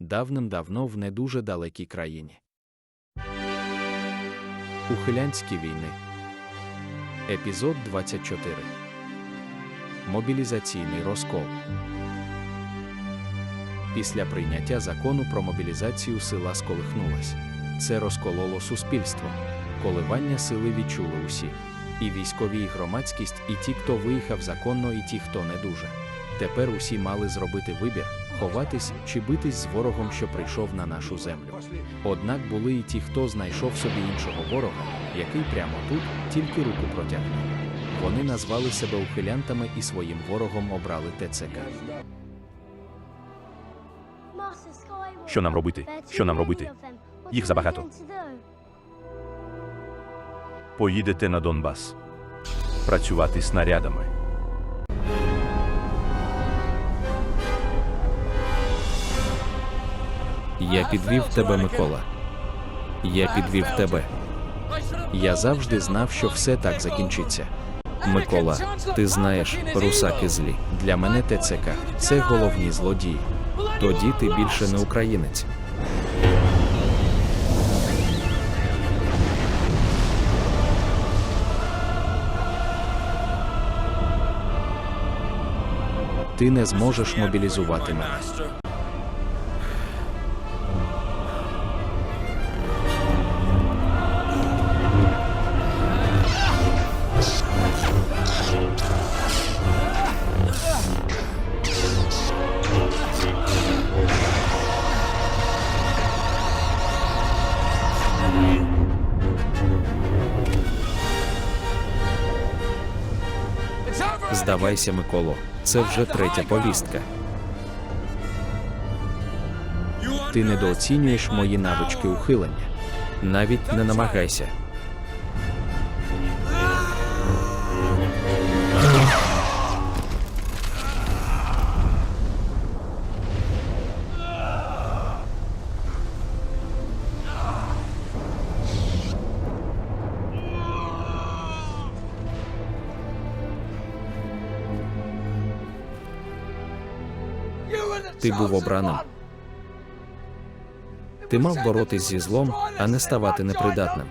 давним-давно в не дуже далекій країні. Ухилянські війни. Епізод 24. Мобілізаційний розкол. Після прийняття закону про мобілізацію сила сколихнулась. Це розкололо суспільство. Коливання сили відчули усі. І військові, і громадськість, і ті, хто виїхав законно, і ті, хто не дуже. Тепер усі мали зробити вибір ховатись чи битись з ворогом, що прийшов на нашу землю. Однак були і ті, хто знайшов собі іншого ворога, який прямо тут тільки руку протягне. Вони назвали себе ухилянтами і своїм ворогом обрали ТЦК. Що нам робити? Що нам робити? Їх забагато. Поїдете на Донбас. Працювати снарядами. Я підвів тебе, Микола. Я підвів тебе. Я завжди знав, що все так закінчиться. Микола, ти знаєш, русаки злі. Для мене ТЦК це головні злодії. Тоді ти більше не українець. Ти не зможеш мобілізувати мене. Здавайся, Миколо, це вже третя повістка. Ти недооцінюєш мої навички ухилення. Навіть не намагайся. Ти був обраним. Ти мав боротись зі злом, а не ставати непридатним.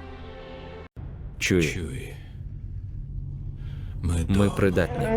Чуй, ми придатні.